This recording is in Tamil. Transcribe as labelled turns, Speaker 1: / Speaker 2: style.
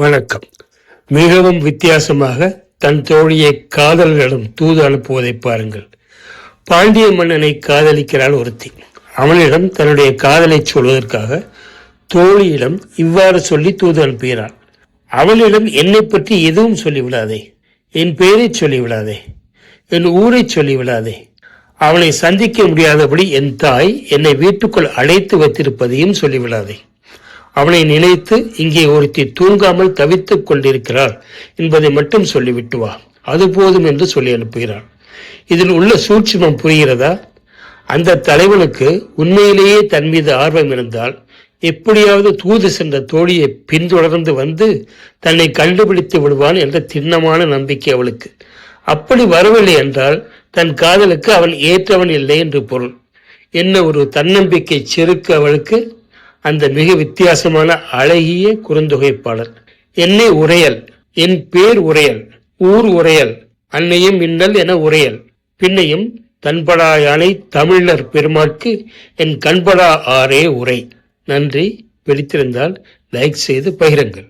Speaker 1: வணக்கம். மிகவும் வித்தியாசமாக தன் தோழியை காதல்களிடம் தூது அனுப்புவதை பாருங்கள். பாண்டிய மன்னனை காதலிக்கிறாள் ஒருத்தி. அவனிடம் தன்னுடைய காதலை சொல்வதற்காக தோழியிடம் இவ்வாறு சொல்லி தூது அனுப்புகிறாள். அவனிடம் என்னை பற்றி எதுவும் சொல்லிவிடாதே. என் பெயரை சொல்லிவிடாதே. என் ஊரை சொல்லிவிடாதே. அவனை சந்திக்க முடியாதபடி என் தாய் என்னை வீட்டுக்குள் அழைத்து வைத்திருப்பதையும் சொல்லிவிடாதே. அவனை நினைத்து இங்கே ஒருத்தி தூங்காமல் தவித்துக் கொண்டிருக்கிறாள் என்பதை மட்டும் சொல்லிவிட்டு வா. அது போதும் என்று சொல்லி அனுப்புகிறாள். இதில் உள்ள சூட்சுமம் புரிகிறதா? அந்த தலைவனுக்கு உண்மையிலேயே தன் மீது ஆர்வம் இருந்தால் எப்படியாவது தூது சென்ற தோழியை பின்தொடர்ந்து வந்து தன்னை கண்டுபிடித்து விடுவான் என்ற திண்ணமான நம்பிக்கை அவளுக்கு. அப்படி வரவில்லை என்றால் தன் காதலுக்கு அவன் ஏற்றவன் இல்லை என்று பொருள். என்ன ஒரு தன்னம்பிக்கை செருக்கு அவளுக்கு? அந்த மிக வித்தியாசமான அழகிய குறுந்தொகைப்பாளர். என்னை உரையல் என் பேர் உரையல் ஊர் உரையல் அன்னையும் மின்னல் என உரையல். பின்னையும் தன்படா யானை தமிழர் பெருமாட்கு என் கண்படா ஆரே உரை. நன்றி. பிடித்திருந்தால் லைக் செய்து பகிருங்கள்.